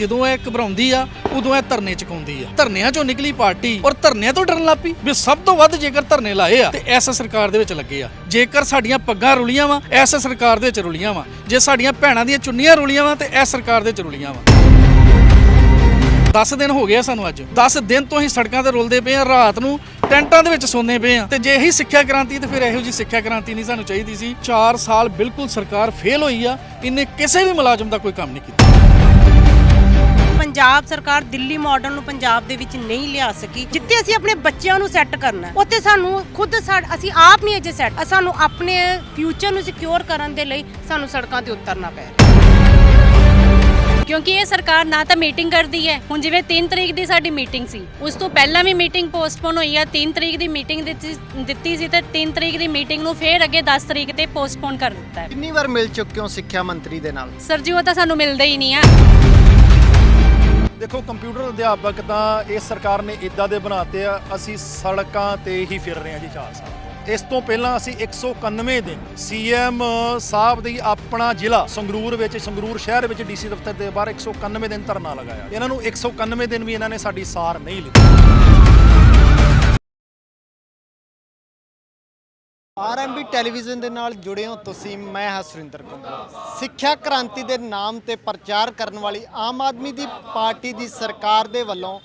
ਜਦੋਂ ਇਹ ਘਬਰਾਉਂਦੀ ਆ, ਉਦੋਂ ਇਹ ਧਰਨੇ ਚੁਕਾਉਂਦੀ ਆ। ਧਰਨਿਆਂ ਚੋਂ ਨਿਕਲੀ ਪਾਰਟੀ ਔਰ ਧਰਨਿਆਂ ਤੋਂ ਡਰਨ ਲੱਪੀ ਵੀ ਸਭ ਤੋਂ ਵੱਧ ਜੇਕਰ ਧਰਨੇ ਲਾਏ ਆ, ਤੇ ਐਸ ਸਰਕਾਰ ਦੇ ਵਿੱਚ ਲੱਗੇ ਆ। ਜੇਕਰ ਸਾਡੀਆਂ ਪੱਗਾਂ ਰੁਲੀਆਂ ਵਾ, ਐਸ ਸਰਕਾਰ ਦੇ ਵਿੱਚ ਰੁਲੀਆਂ ਵਾ। ਜੇ ਸਾਡੀਆਂ ਭੈਣਾਂ ਦੀਆਂ ਚੁੰਨੀਆਂ ਰੁਲੀਆਂ ਵਾ, ਤੇ ਐਸ ਸਰਕਾਰ ਦੇ ਵਿੱਚ ਰੁਲੀਆਂ ਵਾ। 10 ਦਿਨ ਹੋ ਗਿਆ ਸਾਨੂੰ ਅੱਜ। 10 ਦਿਨ ਤੋਂ ਹੀ ਸੜਕਾਂ ਤੇ ਰੁਲਦੇ ਪਏ ਆ, ਰਾਤ ਨੂੰ ਟੈਂਟਾਂ ਦੇ ਵਿੱਚ ਸੌਂਦੇ ਪਏ ਆ। ਤੇ ਜੇ ਇਹੀ ਸਿੱਖਿਆ ਕ੍ਰਾਂਤੀ, ਤੇ ਫਿਰ ਇਹੋ ਜੀ ਸਿੱਖਿਆ ਕ੍ਰਾਂਤੀ ਨਹੀਂ ਸਾਨੂੰ ਚਾਹੀਦੀ ਸੀ। 4 ਸਾਲ ਬਿਲਕੁਲ ਸਰਕਾਰ ਫੇਲ ਹੋਈ ਆ, ਇਹਨੇ ਕਿਸੇ ਵੀ ਮੁਲਾਜ਼ਮ ਦਾ ਕੋਈ ਕੰਮ ਨਹੀਂ ਕੀਤਾ। ਪੰਜਾਬ ਸਰਕਾਰ ਦਿੱਲੀ ਮਾਡਲ ਨੂੰ ਪੰਜਾਬ ਦੇ ਵਿੱਚ ਨਹੀਂ ਲਿਆ ਸਕੀ ਜਿੱਥੇ ਅਸੀਂ ਆਪਣੇ ਬੱਚਿਆਂ ਨੂੰ ਸੈੱਟ ਕਰਨਾ ਹੈ, ਉੱਥੇ ਸਾਨੂੰ ਖੁਦ ਅਸੀਂ ਆਪ ਨਹੀਂ ਅਜੇ ਸੈੱਟ ਸਾਨੂੰ ਆਪਣੇ ਫਿਊਚਰ ਨੂੰ ਸਿਕਿਉਰ ਕਰਨ ਦੇ ਲਈ ਸਾਨੂੰ ਸੜਕਾਂ ਤੇ ਉਤਰਨਾ ਪੈ ਰਿਹਾ ਕਿਉਂਕਿ ਇਹ ਸਰਕਾਰ ਨਾ ਤਾਂ ਮੀਟਿੰਗ ਕਰਦੀ ਹੈ। ਹੁਣ ਜਿਵੇਂ 3 ਤਰੀਕ ਦੀ ਸਾਡੀ ਮੀਟਿੰਗ ਸੀ ਉਸ ਤੋਂ ਪਹਿਲਾਂ ਵੀ ਮੀਟਿੰਗ ਪੋਸਟਪੋਨ ਹੋਈ ਆ 3 ਤਰੀਕ ਦੀ ਮੀਟਿੰਗ ਦਿੱਤੀ ਦਿੱਤੀ ਸੀ ਤੇ 3 ਤਰੀਕ ਦੀ ਮੀਟਿੰਗ ਨੂੰ ਫੇਰ ਅੱਗੇ 10 ਤਰੀਕ ਤੇ ਪੋਸਟਪੋਨ ਕਰ ਦਿੱਤਾ ਹੈ। ਕਿੰਨੀ ਵਾਰ ਮਿਲ ਚੁੱਕੇ ਹੋ ਸਿੱਖਿਆ ਮੰਤਰੀ ਦੇ ਨਾਲ? ਸਰ ਜੀ ਉਹ ਤਾਂ ਸਾਨੂੰ ਮਿਲਦਾ ਹੀ ਨਹੀਂ ਆ। ਦੇਖੋ ਕੰਪਿਊਟਰ ਅਧਿਆਪਕ ਤਾਂ ਇਸ ਸਰਕਾਰ ਨੇ ਇਦਾਂ ਦੇ ਬਣਾਤੇ ਆ, ਅਸੀਂ ਸੜਕਾਂ ਤੇ ਹੀ ਫਿਰ ਰਹੇ ਹਾਂ ਜੀ ਚਾਰ ਸਾਲ ਇਸ ਤੋਂ ਪਹਿਲਾਂ ਅਸੀਂ 191 ਦਿਨ ਸੀਐਮ ਸਾਹਿਬ ਦੀ ਆਪਣਾ ਜ਼ਿਲ੍ਹਾ ਸੰਗਰੂਰ ਵਿੱਚ, ਸੰਗਰੂਰ ਸ਼ਹਿਰ ਵਿੱਚ ਡੀਸੀ ਦਫ਼ਤਰ ਦੇ ਬਾਹਰ 191 ਦਿਨ ਧਰਨਾ ਲਗਾਇਆ। ਇਹਨਾਂ ਨੂੰ 191 ਦਿਨ ਵੀ ਇਹਨਾਂ ਨੇ ਸਾਡੀ ਸਾਰ ਨਹੀਂ ਲਈ ਆਰਐਮਬੀ ਟੈਲੀਵਿਜ਼ਨ ਦੇ ਨਾਲ ਜੁੜੇ ਹੋ ਤੁਸੀਂ, ਮੈਂ ਹਾਂ ਸੁਰਿੰਦਰ ਕੁਮਾਰ ਸਿੱਖਿਆ ਕ੍ਰਾਂਤੀ ਦੇ ਨਾਮ ਤੇ ਪ੍ਰਚਾਰ ਕਰਨ ਵਾਲੀ ਆਮ ਆਦਮੀ ਦੀ ਪਾਰਟੀ ਦੀ ਸਰਕਾਰ ਦੇ ਵੱਲੋਂ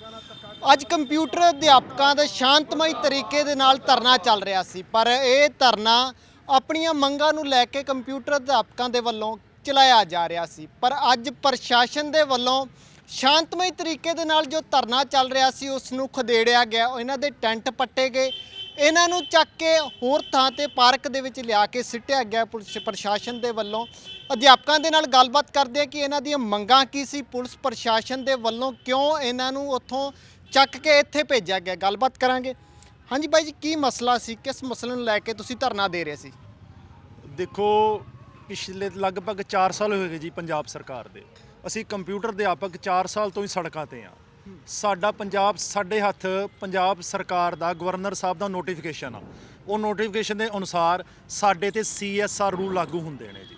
ਅੱਜ ਕੰਪਿਊਟਰ ਅਧਿਆਪਕਾਂ ਦਾ ਸ਼ਾਂਤਮਈ ਤਰੀਕੇ ਦੇ ਨਾਲ ਧਰਨਾ ਚੱਲ ਰਿਹਾ ਸੀ, ਪਰ ਇਹ ਧਰਨਾ ਆਪਣੀਆਂ ਮੰਗਾਂ ਨੂੰ ਲੈ ਕੇ ਕੰਪਿਊਟਰ ਅਧਿਆਪਕਾਂ ਦੇ ਵੱਲੋਂ ਚਲਾਇਆ ਜਾ ਰਿਹਾ ਸੀ। ਪਰ ਅੱਜ ਪ੍ਰਸ਼ਾਸਨ ਦੇ ਵੱਲੋਂ ਸ਼ਾਂਤਮਈ ਤਰੀਕੇ ਦੇ ਨਾਲ ਜੋ ਧਰਨਾ ਚੱਲ ਰਿਹਾ ਸੀ, ਉਸ ਨੂੰ ਖਦੇੜਿਆ ਗਿਆ। ਇਹਨਾਂ ਦੇ ਟੈਂਟ ਪੱਟੇ ਗਏ। ਇਹਨਾਂ ਨੂੰ ਚੱਕ ਕੇ ਹੋਰ ਥਾਂ ਤੇ ਪਾਰਕ ਦੇ ਵਿੱਚ ਲਿਆ ਕੇ ਸਿੱਟਿਆ ਗਿਆ ਪੁਲਿਸ ਪ੍ਰਸ਼ਾਸਨ ਦੇ ਵੱਲੋਂ। ਅਧਿਆਪਕਾਂ ਦੇ ਨਾਲ ਗੱਲਬਾਤ ਕਰਦੇ ਆ ਕਿ ਇਹਨਾਂ ਦੀਆਂ ਮੰਗਾਂ ਕੀ ਸੀ, ਪੁਲਿਸ ਪ੍ਰਸ਼ਾਸਨ ਦੇ ਵੱਲੋਂ ਕਿਉਂ ਇਹਨਾਂ ਨੂੰ ਉੱਥੋਂ ਚੱਕ ਕੇ ਇੱਥੇ ਭੇਜਿਆ ਗਿਆ, ਗੱਲਬਾਤ ਕਰਾਂਗੇ। ਹਾਂਜੀ ਬਾਈ ਜੀ, ਕੀ ਮਸਲਾ ਸੀ? ਕਿਸ ਮਸਲੇ ਨੂੰ ਲੈ ਕੇ ਤੁਸੀਂ ਧਰਨਾ ਦੇ ਰਹੇ ਸੀ? ਦੇਖੋ, ਪਿਛਲੇ ਲਗਭਗ 4 ਸਾਲ ਹੋਏ ਗਏ ਜੀ ਪੰਜਾਬ ਸਰਕਾਰ ਦੇ। ਅਸੀਂ ਕੰਪਿਊਟਰ ਅਧਿਆਪਕ 4 ਸਾਲ ਤੋਂ ਹੀ ਸੜਕਾਂ ਤੇ ਆ ਸਾਡਾ ਪੰਜਾਬ ਸਾਡੇ ਹੱਥ ਪੰਜਾਬ ਸਰਕਾਰ ਦਾ, ਗਵਰਨਰ ਸਾਹਿਬ ਦਾ ਨੋਟੀਫਿਕੇਸ਼ਨ ਆ। ਉਹ ਨੋਟੀਫਿਕੇਸ਼ਨ ਦੇ ਅਨੁਸਾਰ ਸਾਡੇ ਤੇ ਸੀਐਸਆਰ ਰੂਲ ਲਾਗੂ ਹੁੰਦੇ ਨੇ ਜੀ।